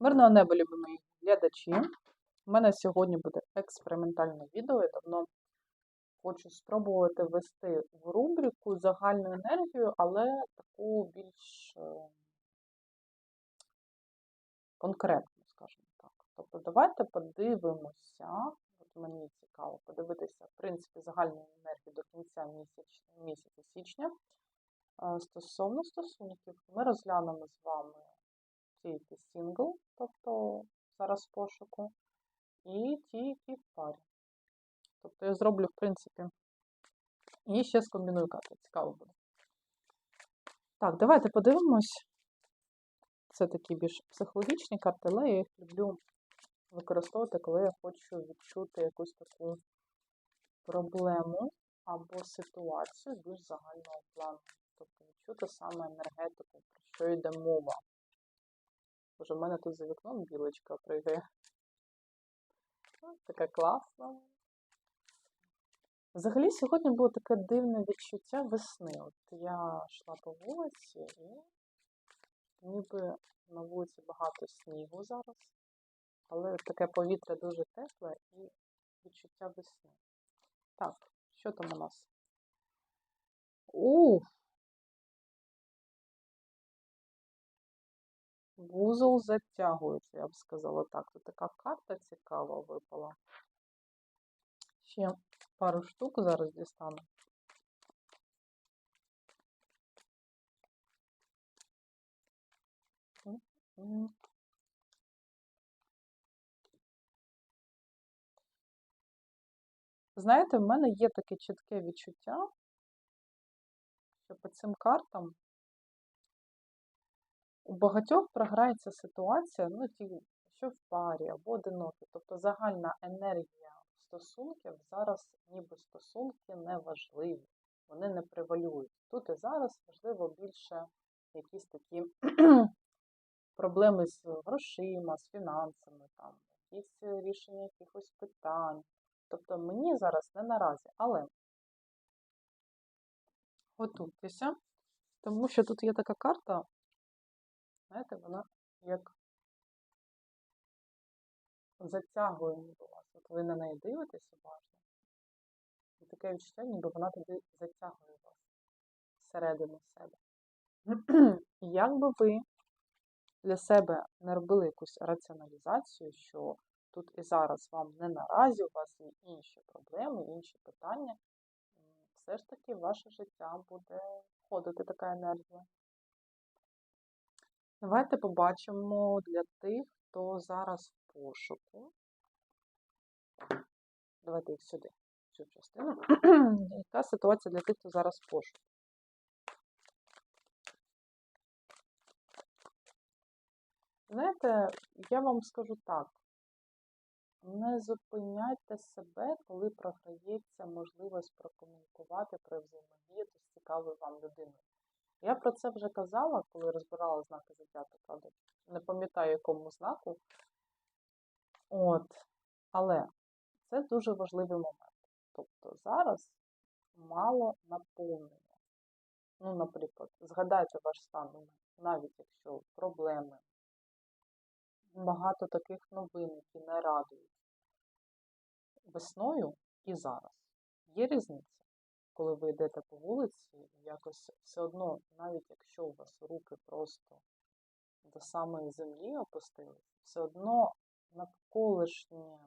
Мирного неба, любі глядачі. У мене сьогодні буде експериментальне відео. Я давно хочу спробувати ввести в рубрику загальну енергію, але таку більш е, конкретну, скажімо так. Тобто, давайте подивимося. От мені цікаво подивитися, в принципі, загальну енергію до кінця місяця січня. Е, Стосовно стосунків, ми розглянемо з вами тільки сингл, тобто зараз в пошуку, і ті, які в парі. Тобто я зроблю, в принципі, і ще скомбіную карти. Цікаво буде. Так, давайте подивимось. Це такі більш психологічні карти, але я їх люблю використовувати, коли я хочу відчути якусь таку проблему або ситуацію більш загального плану. Тобто відчути саме енергетику, про що йде мова. Боже, в мене тут за вікном білочка пригає. Ось Така класна. Взагалі, сьогодні було таке дивне відчуття весни. От я йшла по вулиці і ніби на вулиці багато снігу зараз, але таке повітря дуже тепле і відчуття весни. Так, що там у нас? Ух! Вузол затягується, я б сказала так. Тут така карта цікава випала. Ще пару штук зараз дістану. Знаєте, в мене є таке чітке відчуття, що по цим картам у багатьох програється ситуація, ну, ті, що в парі або одинокі. Тобто загальна енергія стосунків зараз ніби стосунки не важливі, вони не превалюють. Тут і зараз важливо більше якісь такі проблеми з грошима, з фінансами, там, якісь рішення якихось питань. Тобто мені зараз не наразі, але готуйтеся, тому що тут є така карта, знаєте, вона як затягує ніби вас. От ви на неї дивитесь уважно, і таке відчуття, ніби вона туди затягує вас всередину себе. І як би ви для себе не робили якусь раціоналізацію, що тут і зараз вам не наразі, у вас є інші проблеми, інші питання, все ж таки в ваше життя буде входити така енергія. Давайте побачимо для тих, хто зараз в пошуку. Давайте їх сюди, цю частину. Яка ситуація для тих, хто зараз в пошуку? Знаєте, я вам скажу так. Не зупиняйте себе, коли програється можливість прокомунікувати, провзаємодіяти з цікавою вам людиною. Я про це вже казала, коли розбирала знаки зодіаку, правда. Не пам'ятаю, якому знаку. От. Але це дуже важливий момент. Тобто зараз мало наповнення. Ну, наприклад, згадайте ваш стан, навіть якщо проблеми, багато таких новин, які не радують весною і зараз. Є різниця, коли ви йдете по вулиці, якось все одно, навіть якщо у вас руки просто до самої землі опустились, все одно навколишнє,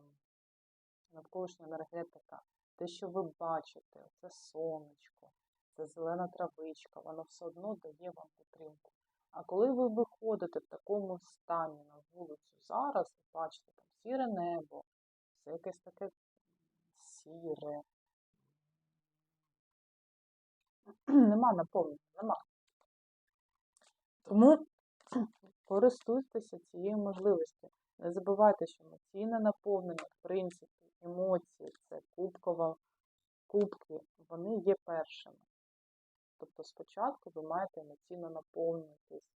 навколишня енергетика, те, що ви бачите, це сонечко, це зелена травичка, воно все одно дає вам підтримку. А коли ви виходите в такому стані на вулицю зараз, бачите там сіре небо, все якесь таке сіре, нема наповнення, нема. Тому користуйтеся цією можливістю. Не забувайте, що емоційне наповнення, в принципі, емоції це кубкова, кубки, вони є першими. Тобто спочатку ви маєте емоційно наповнюватись.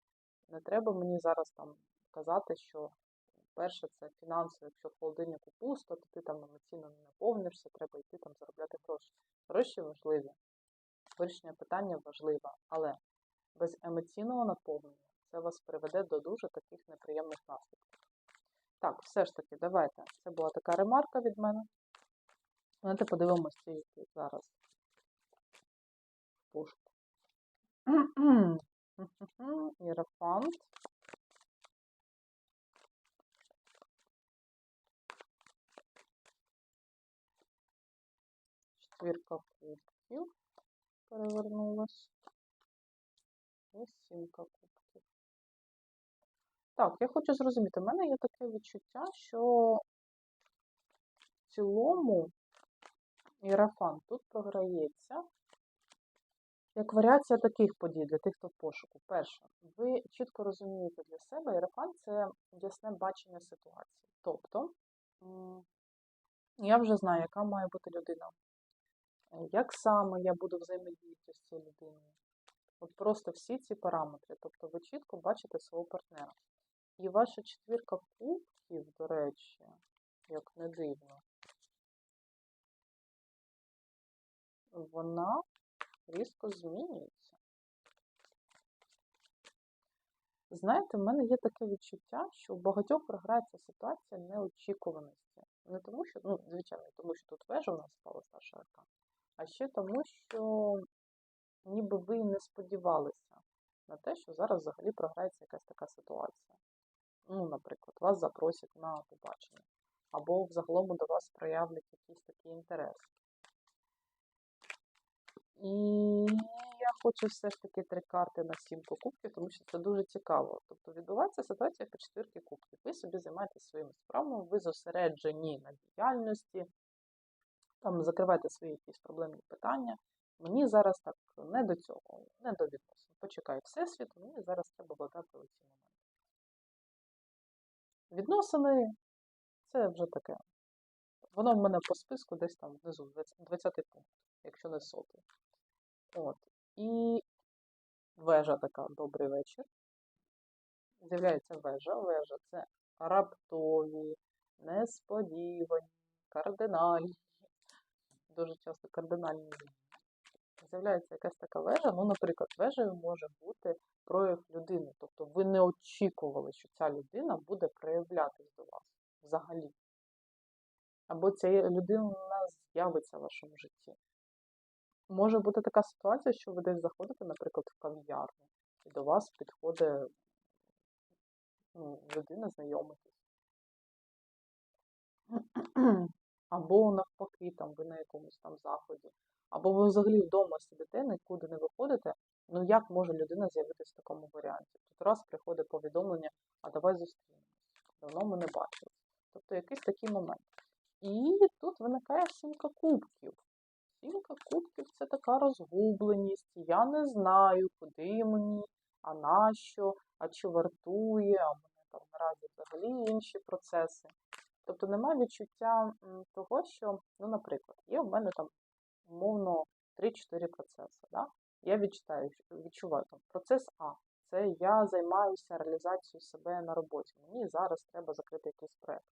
Не треба мені зараз там казати, що перше це фінансово, якщо в холодильнику пусто, то ти там емоційно не наповнишся, треба йти там заробляти гроші. Гроші важливі, вирішення питання важливе, але без емоційного наповнення це вас приведе до дуже таких неприємних наслідків. Так, все ж таки, давайте. Це була така ремарка від мене. Давайте подивимося, які зараз пошук. Іерофант. Четвірка кубків перевернулась. І сімка кубків. Так, я хочу зрозуміти, в мене є таке відчуття, що в цілому Іерофант тут програється як варіація таких подій для тих, хто в пошуку. Перше, ви чітко розумієте для себе, Іерофант – це ясне бачення ситуації. Тобто, я вже знаю, яка має бути людина. Е, Як саме я буду взаємодіяти з цією людиною? От просто всі ці параметри. Тобто ви чітко бачите свого партнера. І ваша четвірка кубків, до речі, як не дивно, вона різко змінюється. Знаєте, в мене є таке відчуття, що у багатьох програється ситуація неочікуваності. Не тому, що, ну, звичайно, тому, що тут вежа у нас стала старша арка, а ще тому, що ніби ви і не сподівалися на те, що зараз взагалі програється якась така ситуація. Ну, наприклад, вас запросять на побачення, або взагалом до вас проявлять якийсь такий інтерес. І я хочу все ж таки три карти на сімку кубків, тому що це дуже цікаво. Тобто відбувається ситуація по четвірки кубків. Ви собі займаєтесь своїми справами, ви зосереджені на діяльності, там закриваєте свої якісь проблемні питання. Мені зараз так не до цього, не до відносин. Почекай Всесвіт, мені зараз треба владати у ці моменти. Відносини це вже таке. Воно в мене по списку десь там внизу, 20 пункт, якщо не сотий. От. І вежа така, добрий вечір. З'являється вежа. Вежа це раптові, несподівані, кардинальні, дуже часто кардинальні зміни. З'являється якась така вежа, ну, наприклад, вежею може бути прояв людини. Тобто ви не очікували, що ця людина буде проявлятись до вас взагалі. Або ця людина з'явиться в вашому житті. Може бути така ситуація, що ви десь заходите, наприклад, в кав'ярню, і до вас підходить ну, людина знайомитись. Або навпаки, там ви на якомусь там заході. Або ви взагалі вдома сидите, нікуди не виходите. Ну як може людина з'явитися в такому варіанті? Тут раз приходить повідомлення, а давай зустрінемось. Давно ми не бачились. Тобто якийсь такий момент. І тут виникає сімка кубків. Сімка кубків це така розгубленість. Я не знаю, куди мені, а нащо, а чи вартує, а мене там наразі взагалі інші процеси. Тобто немає відчуття того, що, ну, наприклад, є в мене там умовно 3-4 процеси. Да? Я відчитаю, відчуваю там процес А. Це я займаюся реалізацією себе на роботі. Мені зараз треба закрити якийсь проєкт.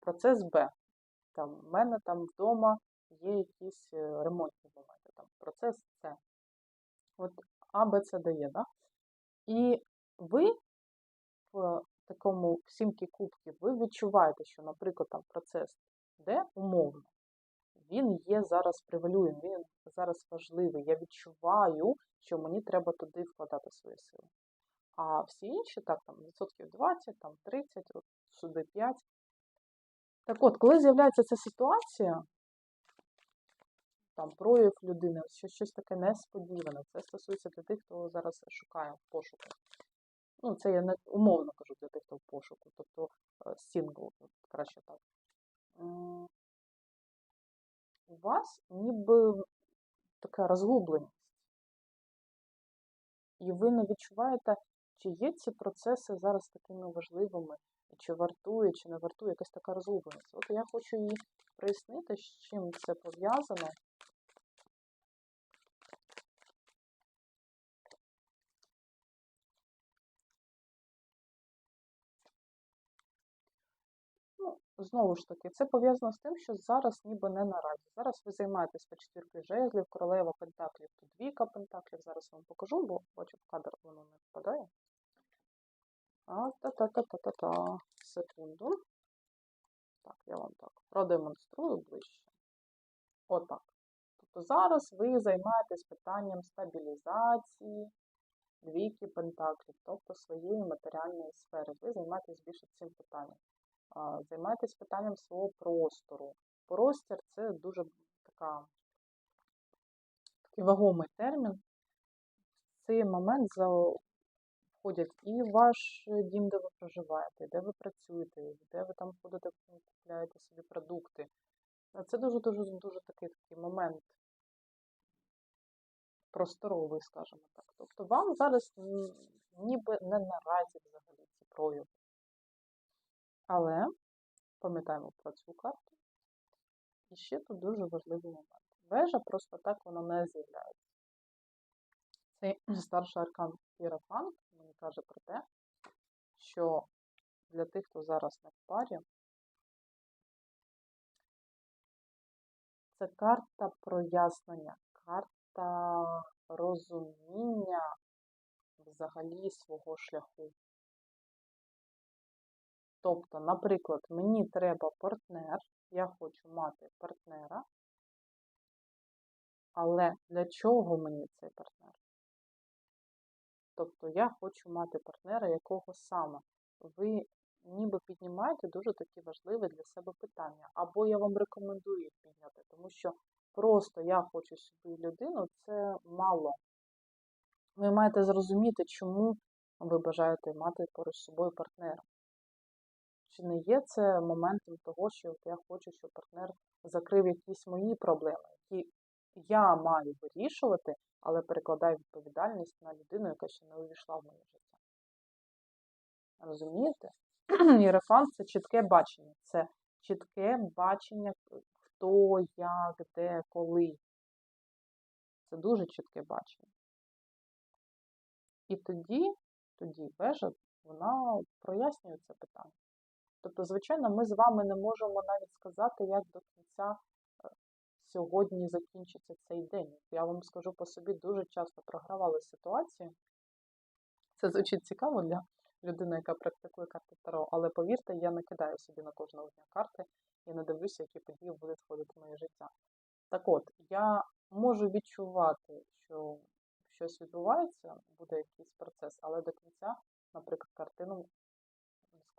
Процес Б. Там, в мене там вдома є якісь е, ремонтні моменти. Там, процес С. От А, Б, С, Д є, да? І ви в такому сімки кубків ви відчуваєте, що, наприклад, там процес Д умовно, він є зараз превалюєм, він зараз важливий. Я відчуваю, що мені треба туди вкладати свої сили. А всі інші, так, там відсотків 20, там 30, от сюди 5. Так от, коли з'являється ця ситуація, там прояв людини, що щось таке несподіване, це стосується для тих, хто зараз шукає пошуку. Ну, це я не умовно кажу для тих, хто в пошуку, тобто е, сінгл, краще так. У вас ніби така розгубленість. І ви не відчуваєте, чи є ці процеси зараз такими важливими, чи вартує, чи не вартує якась така розгубленість. От я хочу її прояснити, з чим це пов'язано. Ну, знову ж таки, це пов'язано з тим, що зараз ніби не наразі. Зараз ви займаєтесь по четвірки жезлів, королева пентаклів, тут двійка пентаклів. Зараз вам покажу, бо бачу в кадр воно не впадає. А, та-та-та-та-та-та. Секунду. Так, я вам так продемонструю ближче. Отак. Тобто зараз ви займаєтесь питанням стабілізації двійки пентаклів, тобто своєї матеріальної сфери. Ви займаєтесь більше цим питанням. А, Займаєтесь питанням свого простору. Простір це дуже така, такий вагомий термін. В цей момент входять і ваш дім, де ви проживаєте, де ви працюєте, де ви там ходите, купляєте собі продукти. Це дуже дуже дуже такий такий момент просторовий, скажімо так. Тобто вам зараз ніби не наразі взагалі ці прояви. Але пам'ятаємо про цю карту. І ще тут дуже важливий момент. Вежа просто так вона не з'являється. Цей старший аркан Іерофант мені каже про те, що для тих, хто зараз не в парі, це карта прояснення, карта розуміння взагалі свого шляху. Тобто, наприклад, мені треба партнер, я хочу мати партнера, але для чого мені цей партнер? Тобто я хочу мати партнера, якого саме. Ви ніби піднімаєте дуже такі важливі для себе питання. Або я вам рекомендую їх підняти, тому що просто я хочу собі людину це мало. Ви маєте зрозуміти, чому ви бажаєте мати поруч собою партнера. Чи не є це моментом того, що я хочу, щоб партнер закрив якісь мої проблеми, які я маю вирішувати, але перекладаю відповідальність на людину, яка ще не увійшла в моє життя. Розумієте? Єрофант це чітке бачення. Це чітке бачення, хто, як, де, коли. Це дуже чітке бачення. І тоді, тоді вежа, вона прояснює це питання. Тобто, звичайно, ми з вами не можемо навіть сказати, як до кінця е, сьогодні закінчиться цей день. Я вам скажу по собі, дуже часто програвали ситуації. Це звучить цікаво для людини, яка практикує карти Таро, але повірте, я не кидаю собі на кожного дня карти і не дивлюся, які події будуть входити в моє життя. Так от, я можу відчувати, що щось відбувається, буде якийсь процес, але до кінця, наприклад, картину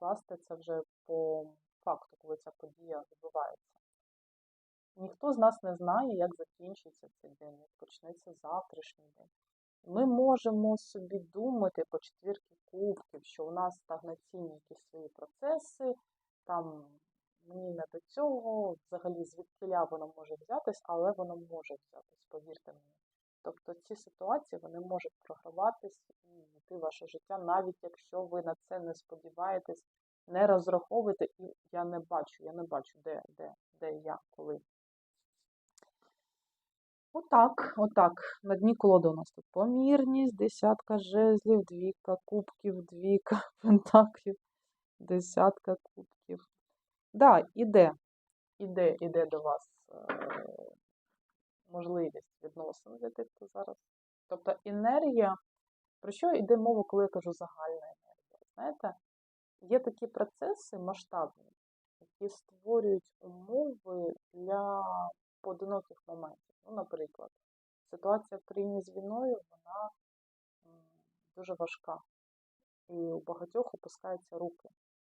скласти це вже по факту, коли ця подія відбувається. Ніхто з нас не знає, як закінчиться цей день, як почнеться завтрашній день. Ми можемо собі думати по четвірки кубків, що у нас стагнаційні якісь свої процеси, там мені не до цього, взагалі звідкиля воно може взятись, але воно може взятись, повірте мені. Тобто ці ситуації вони можуть програватись і йти ваше життя, навіть якщо ви на це не сподіваєтесь, не розраховуєте, і я не бачу, я не бачу, де, де, де я, коли. Отак, отак. На дні колоди у нас тут помірність, десятка жезлів, двійка кубків, двійка пентаклів, десятка кубків. Да, іде, іде, іде до вас е, можливість відносин для тих, хто зараз. Тобто енергія, про що йде мова, коли я кажу загальна енергія? Знаєте, є такі процеси масштабні, які створюють умови для поодиноких моментів. Ну, наприклад, ситуація в країні з війною, вона дуже важка. І у багатьох опускаються руки.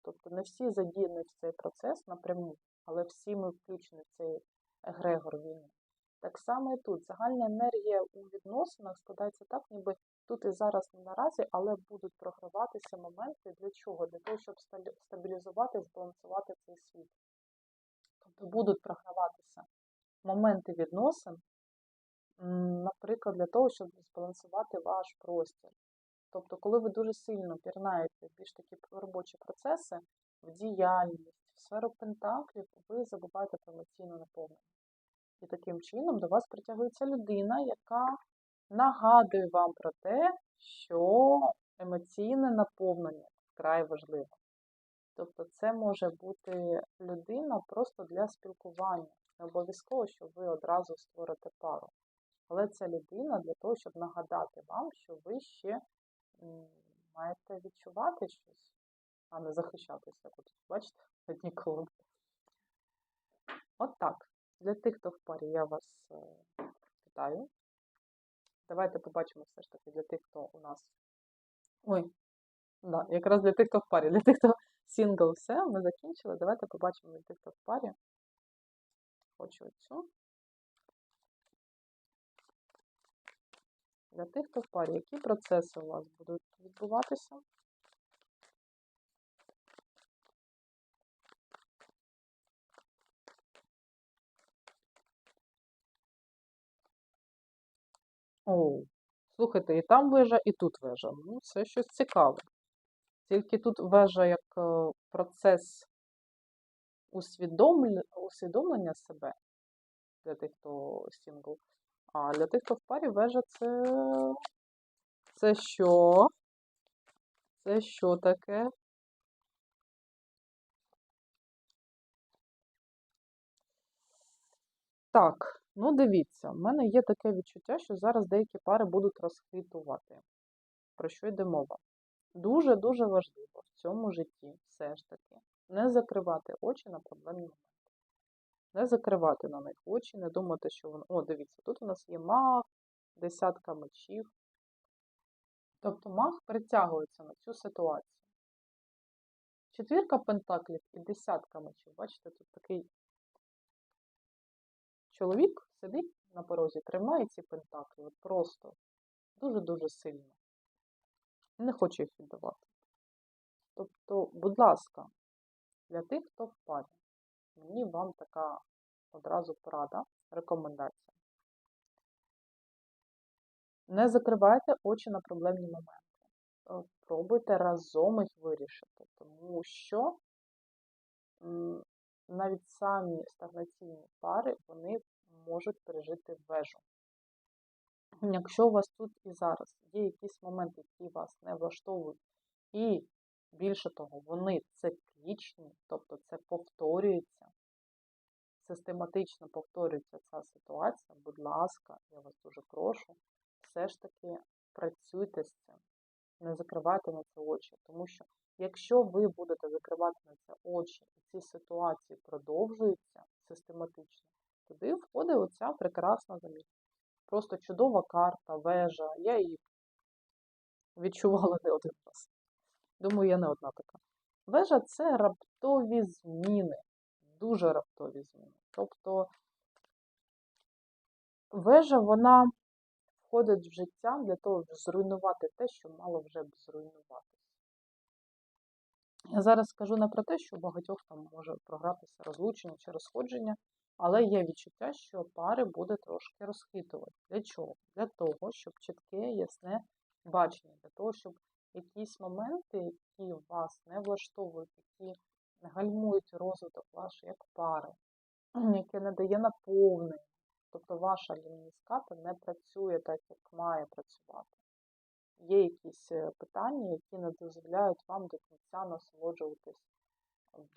Тобто не всі задіяні в цей процес напряму, але всі ми включені в цей егрегор війни. Так само і тут. Загальна енергія у відносинах складається так, ніби тут і зараз не наразі, але будуть програватися моменти для чого? Для того, щоб стабілізувати, збалансувати цей світ. Тобто будуть програватися моменти відносин, наприклад, для того, щоб збалансувати ваш простір. Тобто, коли ви дуже сильно пірнаєте більш такі робочі процеси, в діяльність, в сферу пентаклів, ви забуваєте про емоційне наповнення. І таким чином до вас притягується людина, яка нагадує вам про те, що емоційне наповнення вкрай важливо. Тобто це може бути людина просто для спілкування. Не обов'язково, що ви одразу створите пару. Але це людина для того, щоб нагадати вам, що ви ще маєте відчувати щось, а не захищатися. От, бачите, одні колоди. От так. Для тих, хто в парі, я вас е, вітаю. Давайте побачимо все ж таки для тих, хто у нас. Ой, да, якраз для тих, хто в парі. Для тих, хто сингл, все, ми закінчили. Давайте побачимо для тих, хто в парі. Хочу оцю. Для тих, хто в парі, які процеси у вас будуть відбуватися? О, слухайте, і там вежа, і тут вежа. Ну, це щось цікаве. Тільки тут вежа як е, процес усвідомлення, усвідомлення себе для тих, хто сингл. А для тих, хто в парі, вежа це. Це що? Це що таке? Так, ну дивіться, в мене є таке відчуття, що зараз деякі пари будуть розхитувати. Про що йде мова? Дуже-дуже важливо в цьому житті все ж таки не закривати очі на проблемні моменти. Не закривати на них очі, не думати, що воно. О, дивіться, тут у нас є маг, десятка мечів. Тобто маг притягується на цю ситуацію. Четвірка пентаклів і десятка мечів. Бачите, тут такий чоловік сидить на порозі, тримає ці пентаклі. От просто дуже-дуже сильно. Не хоче їх віддавати. Тобто, будь ласка, для тих, хто в парі, мені вам така одразу порада, рекомендація. Не закривайте очі на проблемні моменти. Е, Пробуйте разом їх вирішити, тому що навіть самі стагнаційні пари вони можуть пережити вежу. Якщо у вас тут і зараз є якісь моменти, які вас не влаштовують, і більше того, вони циклічні, тобто це повторюється, систематично повторюється ця ситуація, будь ласка, я вас дуже прошу, все ж таки працюйте з цим, не закривайте на це очі, тому що якщо ви будете закривати на це очі, і ці ситуації продовжуються систематично, туди входить оця прекрасна замість. Просто чудова карта, вежа. Я її відчувала не один раз. Думаю, я не одна така. Вежа це раптові зміни, дуже раптові зміни. Тобто вежа, вона входить в життя для того, щоб зруйнувати те, що мало вже б зруйнуватися. Я зараз скажу не про те, що багатьох там може програтися розлучення чи розходження, але є відчуття, що пари буде трошки розхитувати. Для чого? Для того, щоб чітке, ясне бачення, для того, щоб якісь моменти, які вас не влаштовують, які гальмують розвиток вашої як пари, яке не дає наповнення. Тобто ваша лінійськата не працює так, як має працювати. Є якісь е, питання, які не дозволяють вам до кінця насолоджуватись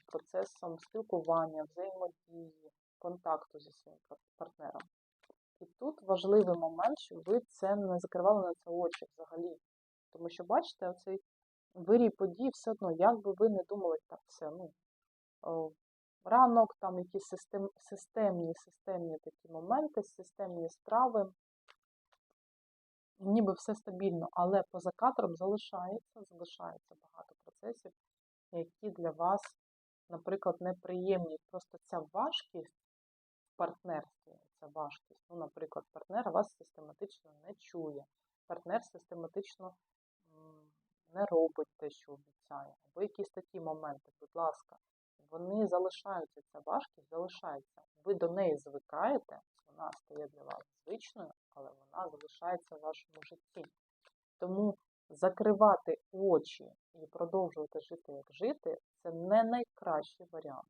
процесом спілкування, взаємодії, контакту зі своїм партнером. І тут важливий момент, щоб ви це не закривали на це очі взагалі. Тому що, бачите, оцей вирій подій все одно, як би ви не думали, так все, ну, ранок, там якісь систем, системні, системні такі моменти, системні справи, ніби все стабільно, але поза кадром залишається, залишається багато процесів, які для вас, наприклад, неприємні. Просто ця важкість в партнерстві, ця важкість, ну, наприклад, партнер вас систематично не чує, партнер систематично не робить те, що обіцяє, або якісь такі моменти, будь ласка, вони залишаються, ця важкість залишається. Ви до неї звикаєте, вона стає для вас звичною, але вона залишається в вашому житті. Тому закривати очі і продовжувати жити, як жити, це не найкращий варіант.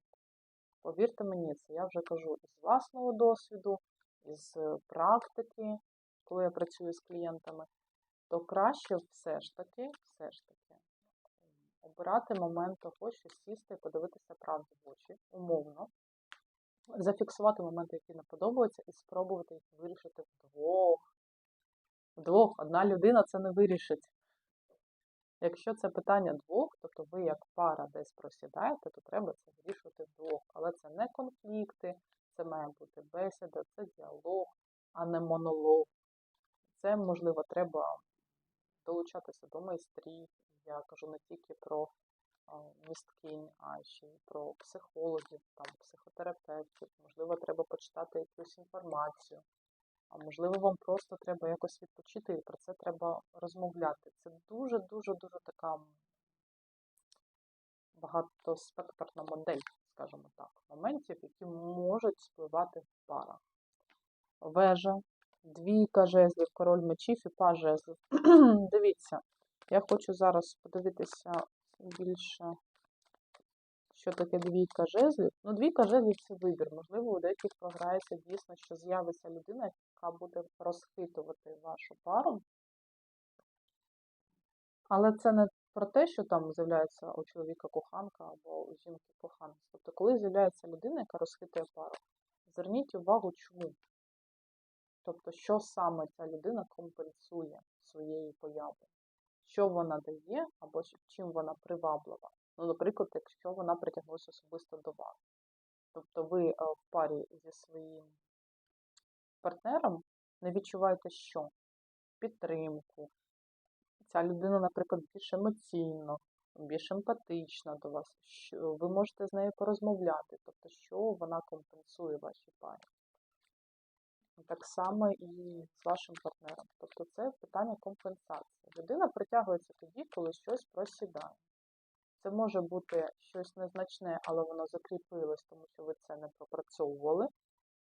Повірте мені, це я вже кажу із власного досвіду, із практики, коли я працюю з клієнтами то краще все ж таки, все ж таки, обирати момент того, що сісти і подивитися правді в очі, умовно, зафіксувати моменти, які не подобаються, і спробувати їх вирішити вдвох. Вдвох. Одна людина це не вирішить. Якщо це питання двох, тобто ви як пара десь просідаєте, то треба це вирішувати вдвох. Але це не конфлікти, це має бути бесіда, це діалог, а не монолог. Це, можливо, треба долучатися до майстрів. Я кажу не тільки про а, місткинь, а ще й про психологів, там, психотерапевтів. Можливо, треба почитати якусь інформацію. А можливо, вам просто треба якось відпочити і про це треба розмовляти. Це дуже-дуже дуже така багатоспектрна модель, скажімо так, моментів, які можуть спливати в парах. Вежа, двійка жезлів, король мечів і паж жезлів. Дивіться, я хочу зараз подивитися більше, що таке двійка жезлів. Ну, двійка жезлів це вибір. Можливо, у деяких програється дійсно, що з'явиться людина, яка буде розхитувати вашу пару. Але це не про те, що там з'являється у чоловіка коханка або у жінки коханець. Тобто, коли з'являється людина, яка розхитує пару, зверніть увагу, чому. Тобто, що саме ця людина компенсує своєю появою, що вона дає, або чим вона приваблива. Ну, наприклад, якщо вона притягнулася особисто до вас. Тобто ви е, в парі зі своїм партнером не відчуваєте що? Підтримку. Ця людина, наприклад, більш емоційно, більш емпатична до вас. Що ви можете з нею порозмовляти, тобто, що вона компенсує вашій парі. Так само і з вашим партнером. Тобто це питання компенсації. Людина притягується тоді, коли щось просідає. Це може бути щось незначне, але воно закріпилось, тому що ви це не пропрацьовували.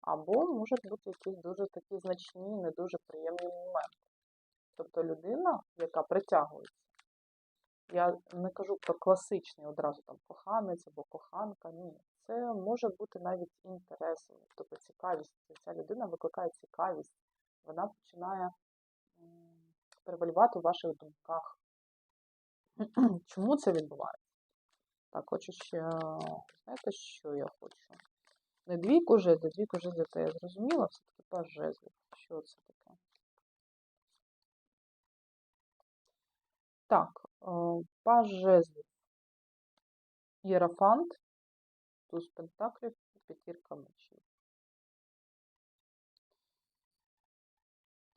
Або можуть бути якісь дуже такі значні, не дуже приємні моменти. Тобто людина, яка притягується, я не кажу про класичний одразу там коханець або коханка, ні. Це може бути навіть інтересом, тобто цікавість. Ця людина викликає цікавість, вона починає м, превалювати у ваших думках. Чому це відбувається? Так, хочу ще, знаєте, що я хочу? Не двійку жезлів, двійку жезлів, то я зрозуміла, все-таки паж жезлів. Що це таке? Так, е, паж жезлів. Єрофант, туз пентаклів і п'ятірка мечів.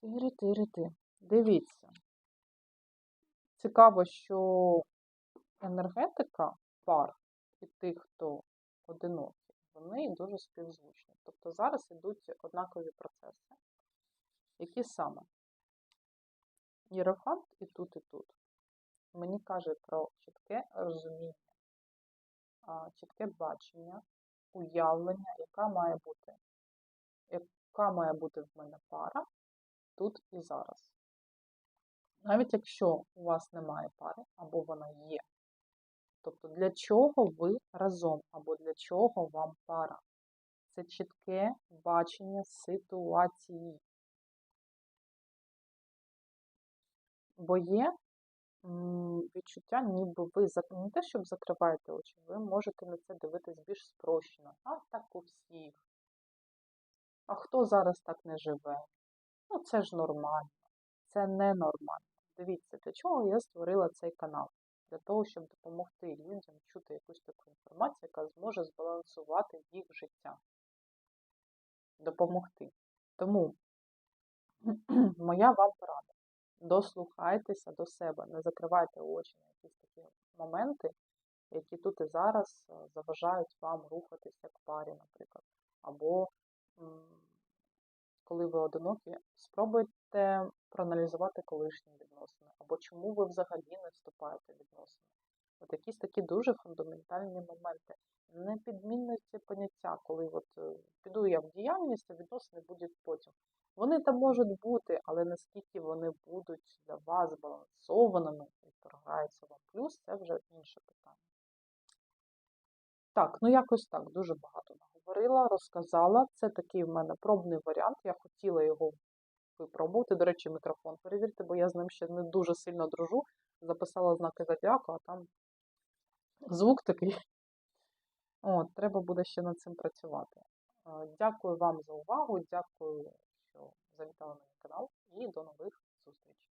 Тири-тири-ти. Дивіться. Цікаво, що енергетика пар і тих, хто одинокий, вони дуже співзвучні. Тобто зараз йдуть однакові процеси. Які саме? Єрофант і тут, і тут. Мені каже про чітке розуміння, чітке бачення, уявлення, яка має бути, яка має бути в мене пара тут і зараз. Навіть якщо у вас немає пари, або вона є. Тобто для чого ви разом, або для чого вам пара? Це чітке бачення ситуації. Бо є відчуття, ніби ви не те, щоб закриваєте очі, ви можете на це дивитись більш спрощено. А так у всіх. А хто зараз так не живе? Ну, це ж нормально. Це ненормально. Дивіться, для чого я створила цей канал? Для того, щоб допомогти людям чути якусь таку інформацію, яка зможе збалансувати їх життя. Допомогти. Тому моя вам порада. Дослухайтеся до себе, не закривайте очі на якісь такі моменти, які тут і зараз е, заважають вам рухатися як парі, наприклад. Або коли ви одинокі, спробуйте проаналізувати колишні відносини, або чому ви взагалі не вступаєте в відносини. От якісь такі дуже фундаментальні моменти. Не підмінюйте поняття, коли от е, піду я в діяльність, а відносини будуть потім. Вони там можуть бути, але наскільки вони будуть для вас збалансованими і програються вам плюс, це вже інше питання. Так, ну якось так, дуже багато наговорила, розказала. Це такий в мене пробний варіант. Я хотіла його випробувати. До речі, мікрофон перевірте, бо я з ним ще не дуже сильно дружу. Записала знаки зодіаку, а там звук такий. От, треба буде ще над цим працювати. Е, Дякую вам за увагу, дякую, що завітали на мій канал, і до нових зустрічей.